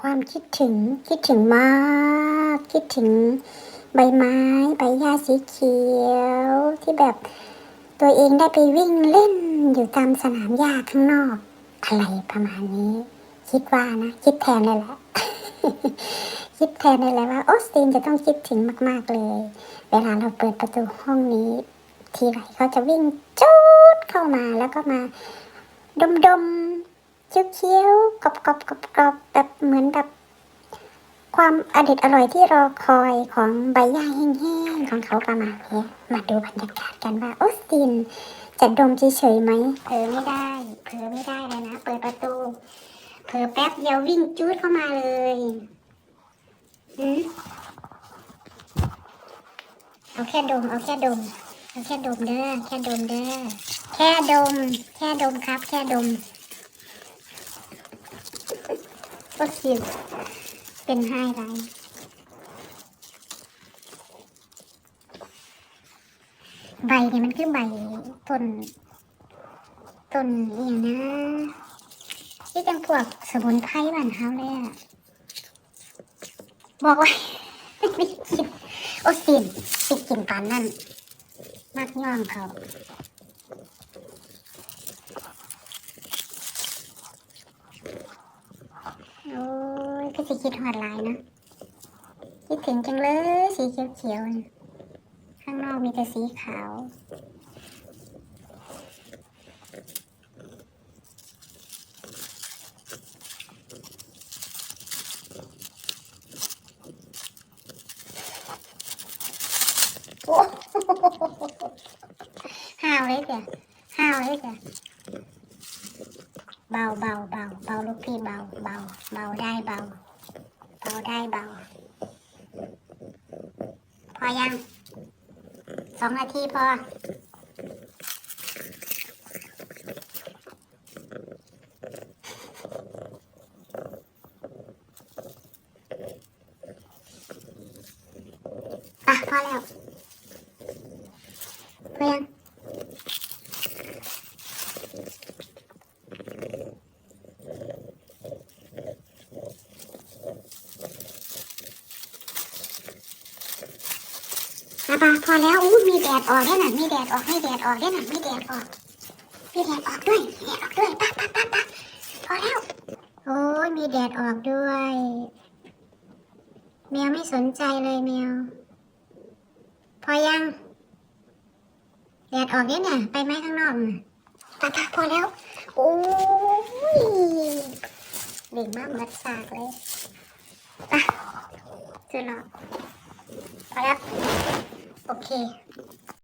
ความคิดถึงคิดถึงมาก คิดถึงใบไม้ใบหญ้าสีเขียวที่แบบตัวเองได้ไปวิ่งเล่นอยู่ตามสนามหญ้าข้างนอก อะไรประมาณนี้ คิดว่านะ คิดแทนเลยแหละคิดแทนเลยแหละว่าออสตินจะต้องคิดถึงมาก ๆเลย เวลาเราเปิดประตูห้องนี้ ทีไรเขาจะวิ่งจูดเข้ามาแล้วก็มาดมดมๆ เคี้ยวๆกรอบกรอบกรอบกรอบแบบเหมือนแบบความอเด็ดอร่อยที่รอคอยของใบหญ้าแห้งๆของเขาประมาณนี้มาดูบรรยากาศกันว่าออสตินจะดมเฉยๆไหมเผลอไม่ได้เผลอไม่ได้เลยนะ เปิดประตูเผลอแป๊บเดียววิ่งจูดเข้ามาเลยหืมเอาแค่ดม เอาแค่ดม เอาแค่ดมเด้อแค่ดมเด้อแค่ดม แค่ดมครับ แค่ดม ก็คิดเป็นไฮไลท์ใบเนี่ยมันคือใบต้นต้นอย่างนะที่จังพวกสมุนไพรบ้านเฮาเลยอะบอกไว้ไม่กินโอ้สินสิกินปานนั่นมากย่องเขา โอ้ ยก็สิคิดหอดหลายนะคิดถึงจังเลย สีเขียวๆข้างนอกมีแต่สีขาว ห้าวเลยจ้ะห้าวเลยจ้ะเบาเบาเบาเบาลูกพี่เบาเบาเบาได้เบา เบาได้เบา พอยังสองนาทีพอ อะ พอแล้วพอยัง อาบาพอแล้วอู้มีแดดออกด้วยนะมีแดดออกมีแดดออกด้วยนะมีแดดออกมีแดดออกด้วยแดดออกด้วยปั๊บปั๊บปั๊บปั๊บพอแล้วโอ้ยมีแดดออกด้วยแมวไม่สนใจเลยแมว พอยัง แดดออกเนี่ยน่ะไปไหมข้างนอกน่ะปั๊บปั๊บพอแล้วโอ้ยเด็กมากมัดสากเลยอะเจอแล้วพอแล้ว โอเค